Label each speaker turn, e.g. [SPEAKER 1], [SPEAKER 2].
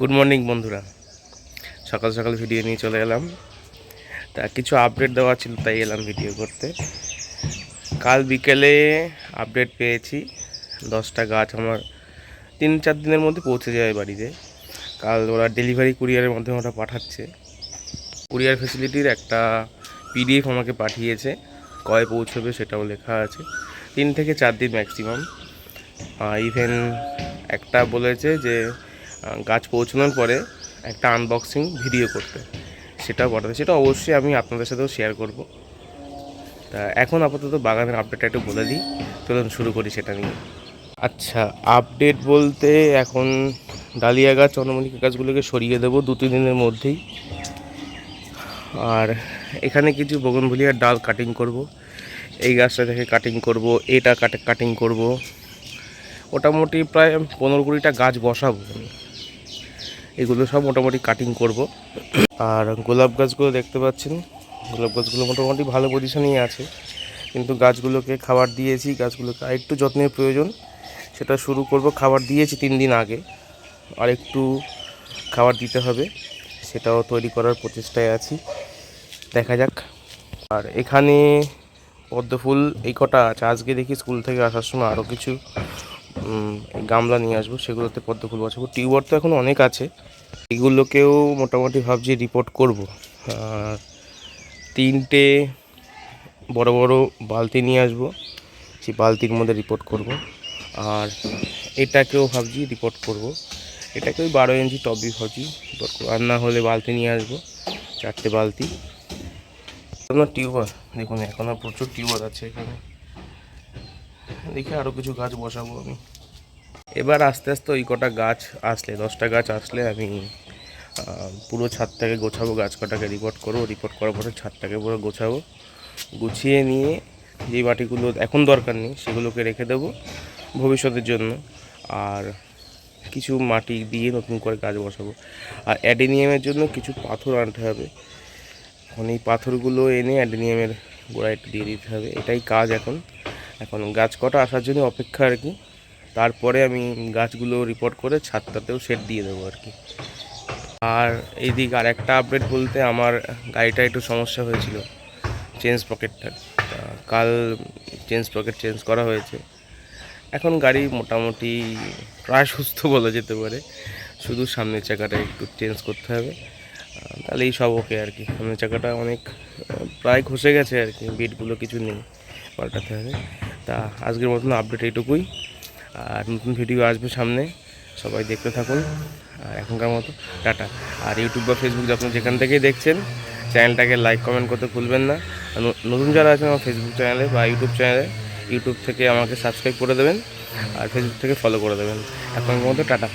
[SPEAKER 1] Good morning বন্ধুরা। সকাল সকাল ভিডিও নিয়ে চলে এলাম। তা কিছু আপডেট দেওয়া ছিল, তাই এলাম ভিডিও করতে। কাল বিকেলে আপডেট পেয়েছি। দশটা গাছ আমার তিন চার দিনের মধ্যে পৌঁছে যাবে বাড়িতে। কাল ওরা ডেলিভারি কুরিয়ারের মাধ্যমে ওরা পাঠাচ্ছে। কুরিয়ার ফেসিলিটির একটা পিডিএফ আমাকে পাঠিয়েছে। কয় পৌঁছবে সেটাও লেখা আছে। তিন থেকে চার দিন ম্যাক্সিমাম ইভেন একটা বলেছে যে গাছ পৌঁছানোর পরে একটা আনবক্সিং ভিডিও করতে। সেটাও পাঠাতে সেটা অবশ্যই আমি আপনাদের সাথেও শেয়ার করব। তা এখন আপাতত বাগানের আপডেটটা একটু বলে দিই। চলুন শুরু করি সেটা নিয়ে। আচ্ছা আপডেট বলতে এখন ডালিয়া গাছ চন্দ্রমল্লিকা গাছগুলোকে সরিয়ে দেবো দু, তিন দিনের মধ্যেই। আর এখানে কিছু বগনভুলিয়ার ডাল কাটিং করব। এই গাছটা থেকে কাটিং করব, এটা কাটে কাটিং করব। মোটামুটি প্রায় পনেরো কুড়িটা গাছ বসাবো। এগুলো সব মোটামুটি কাটিং করব। আর গোলাপ গাছগুলো দেখতে পাচ্ছেন? গোলাপ গাছগুলো মোটামুটি ভালো পজিশনেই আছে। কিন্তু গাছগুলোকে খাবার দিয়েছি, গাছগুলোকে আর একটু যত্নের প্রয়োজন। সেটা শুরু করব, খাবার দিয়েছি তিন দিন আগে। আর একটু খাবার দিতে হবে, সেটাও তৈরি করার প্রচেষ্টায় আছি। দেখা যাক। আর এখানে পদ্ম ফুল এই কটা আছে। আজকে দেখি স্কুল থেকে আসার সময় আরও কিছু গামলা নিয়ে আসব, সেগুলোতে পদ্ম ফুল বসাবো। টিউবার তো এখন অনেক আছে। এগুলোকেও মোটামুটি ভাবছি রিপোর্ট করব। তিনটে বড় বড় বালতি নিয়ে আসব, সেই বালতির মধ্যে রিপোর্ট করব। আর এটাকেও ভাবছি রিপোর্ট করব। এটাকে ওই বারো ইঞ্চি টবি ভাবছি রিপোর্ট করব। আর না হলে বালতি নিয়ে আসব, চারটে বালতি। আপনার টিউবার দেখুন এখনও প্রচুর টিউবার আছে এখানে। দেখি আরও কিছু গাছ বসাবো আমি। এবার আস্তে আস্তে ওই কটা গাছ আসলে, দশটা গাছ আসলে আমি পুরো ছাদটাকে গোছাবো গাছ কটাকে রিপোর্ট করব রিপোর্ট করার পরে ছাদটাকে পুরো গোছাবো, গুছিয়ে নিয়ে যে মাটিগুলো এখন দরকার নেই সেগুলোকে রেখে দেবো ভবিষ্যতের জন্য। আর কিছু মাটি দিয়ে নতুন করে গাছ বসাবো। আর অ্যাডেনিয়ামের জন্য কিছু পাথর আনতে হবে। এখন এই পাথরগুলো এনে অ্যাডেনিয়ামের গোড়ায় দিয়ে দিতে হবে। এটাই কাজ এখন। এখন গাছ কটা আসার জন্য অপেক্ষা আর কি। তারপরে আমি গাছগুলো রিপোর্ট করে ছাদটাতেও সেট দিয়ে দেবো আর কি। আর এইদিকে আর একটা আপডেট বলতে আমার গাড়িটা একটু সমস্যা হয়েছিল চেঞ্জ পকেটটা কাল চেঞ্জ পকেট চেঞ্জ করা হয়েছে। এখন গাড়ি মোটামুটি প্রায় সুস্থ বলা যেতে পারে। শুধু সামনের চাকাটা একটু চেঞ্জ করতে হবে। আহ, তাহলেই সব ওকে আর কি। সামনের চাকাটা অনেক প্রায় ঘষে গেছে আর কি। বিটগুলো কিছু নেই পাল্টাতে হবে। তা আজকের মতন আপডেট এইটুকুই। আর নতুন ভিডিও আসবে সামনে, সবাই দেখতে থাকুন। আর এখনকার মতো টাটা। আর ইউটিউব বা ফেসবুক যখন যেখান থেকেই দেখছেন চ্যানেলটাকে লাইক কমেন্ট করতে ভুলবেন না। নতুন যারা আছেন আমার ফেসবুক চ্যানেলে বা ইউটিউব চ্যানেলে ইউটিউব থেকে আমাকে সাবস্ক্রাইব করে দেবেন। আর ফেসবুক থেকে ফলো করে দেবেন। এখনকার মতো টাটা।